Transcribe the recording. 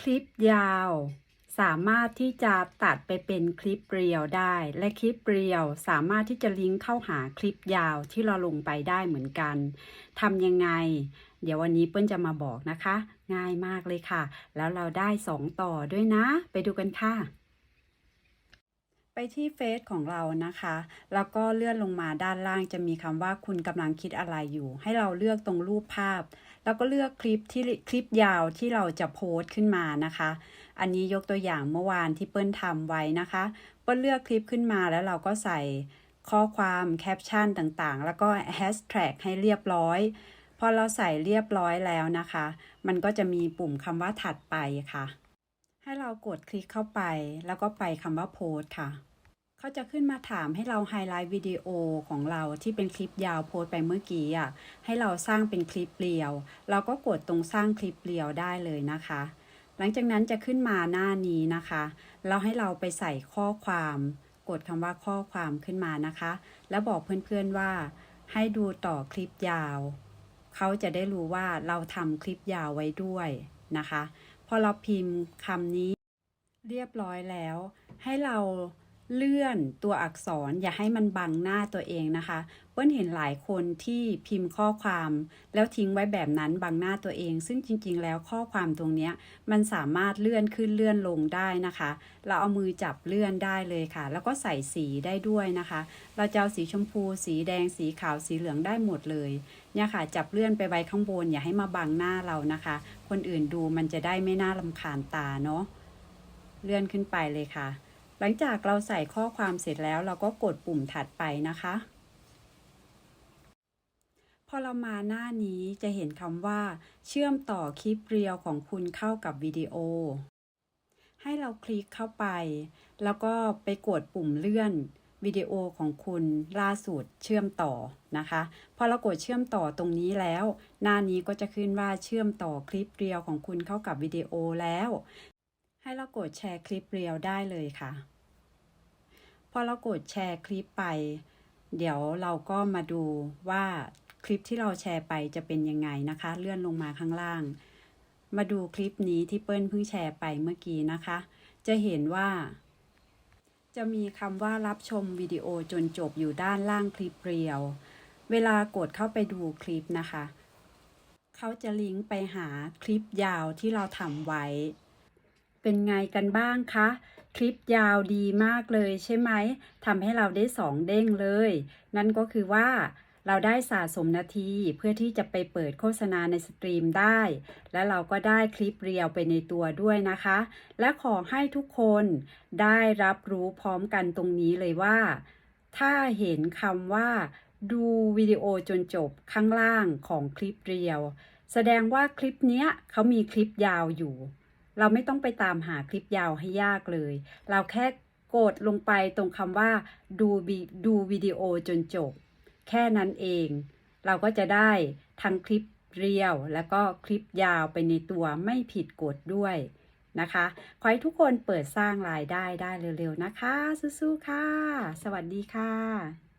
คลิปยาว สามารถที่จะตัดไปเป็นคลิปเรียวได้ และคลิปเรียวสามารถที่จะลิงก์เข้าหาคลิปยาวที่เราลงไปได้เหมือนกันทำยังไง เดี๋ยววันนี้เปิ้ลจะมาบอกนะคะ ง่ายมากเลยค่ะ แล้วเราได้ 2 ต่อด้วยนะ ไปดูกันค่ะไปที่เฟซของเรานะคะ แล้วก็เลื่อนลงมาด้านล่างจะมีคำว่าคุณกำลังคิดอะไรอยู่ ให้เราเลือกตรงรูปภาพ แล้วก็เลือกคลิปที่คลิปยาวที่เราจะโพสต์ขึ้นมานะคะ อันนี้ยกตัวอย่างเมื่อวานที่เปิ้ลทำไว้นะคะ เปิ้ลเลือกคลิปขึ้นมาแล้วเราก็ใส่ข้อความแคปชั่นต่างๆ แล้วก็แฮชแท็กให้เรียบร้อยพอเราใส่เรียบร้อยแล้วนะคะ มันก็จะมีปุ่มคำว่าถัดไปค่ะ ให้เรากดคลิกเข้าไป แล้วก็ไปคำว่าโพสค่ะ เขาจะขึ้นมาถามให้เราไฮไลท์วิดีโอของเราที่เป็นคลิปยาวโพสไปเมื่อกี้อะให้เราสร้างเป็นคลิปเรียว เราก็กดตรงสร้างคลิปเรียวได้เลยนะคะ หลังจากนั้นจะขึ้นมาหน้านี้นะคะแล้วให้เราไปใส่ข้อความ กดคำว่าข้อความขึ้นมานะคะ แล้วบอกเพื่อนๆว่า ให้ดูต่อคลิปยาวเขาจะได้รู้ว่าเราทำคลิปยาวไว้ด้วยนะคะ พอเราพิมพ์คำนี้เรียบร้อยแล้ว ให้เรา เลื่อนตัวอักษรอย่าให้มันบังหน้าตัวเองนะคะเปิ้ลเห็นหลายคนที่พิมพ์ข้อความ แล้วทิ้งไว้แบบนั้นบังหน้าตัวเอง ซึ่งจริงๆ แล้วข้อความตรงนี้มันสามารถเลื่อนขึ้นเลื่อนลงได้นะคะ เราเอามือจับเลื่อนได้เลยค่ะ แล้วก็ใส่สีได้ด้วยนะคะ เราจะเอาสีชมพู สีแดงสีขาวสีเหลืองได้หมดเลยเนี่ยค่ะ จับเลื่อนไปไว้ข้างบนอย่าให้มาบังหน้าเรานะคะ คนอื่นดูมันจะได้ไม่น่ารำคาญตาเนาะเลื่อนขึ้นไปเลยค่ะ หลังจากเราใส่ข้อความเสร็จแล้วเราก็กดปุ่มถัดไปนะคะ พอเรามาหน้านี้จะเห็นคำว่า เชื่อมต่อคลิปเรียวของคุณเข้ากับวิดีโอ ให้เราคลิกเข้าไป แล้วก็ไปกดปุ่มเลื่อนวิดีโอของคุณล่าสุดเชื่อมต่อนะคะพอเรากดเชื่อมต่อตรงนี้แล้ว หน้านี้ก็จะขึ้นว่าเชื่อมต่อคลิปเรียวของคุณเข้ากับวิดีโอแล้ว ให้เรากดแชร์คลิปเรียวได้เลยค่ะ พอเรากดแชร์คลิปไป เดี๋ยวเราก็มาดูว่าคลิปที่เราแชร์ไปจะเป็นยังไงนะคะ เลื่อนลงมาข้างล่าง มาดูคลิปนี้ที่เปิ้ลเพิ่งแชร์ไปเมื่อกี้นะคะ จะเห็นว่า จะมีคำว่ารับชมวิดีโอจนจบอยู่ด้านล่างคลิปเรียว เวลากดเข้าไปดูคลิปนะคะ เขาจะลิงก์ไปหาคลิปยาวที่เราทำไว้ เป็นไงกันบ้างคะ คลิปยาวดีมากเลยใช่ไหมทำให้เราได้สองเด้งเลย นั่นก็คือว่าเราได้สะสมนาทีเพื่อที่จะไปเปิดโฆษณาในสตรีมได้ และเราก็ได้คลิปเรียวไปในตัวด้วยนะคะ และขอให้ทุกคนได้รับรู้พร้อมกันตรงนี้เลยว่า ถ้าเห็นคำว่า ดูวิดีโอจนจบข้างล่างของคลิปเรียว แสดงว่าคลิปเนี้ยเขามีคลิปยาวอยู่ เราไม่ต้องไปตามหาคลิปยาวให้ยากเลย เราแค่กดลงไปตรงคำว่าดูดูวิดีโอจนจบ แค่นั้นเอง เราก็จะได้ทั้งคลิปเรียวแล้วก็คลิปยาวไปในตัวไม่ผิดกฎด้วยนะคะ ขอให้ทุกคนเปิดสร้างรายได้ได้เร็วๆนะคะ สู้ๆค่ะ สวัสดีค่ะ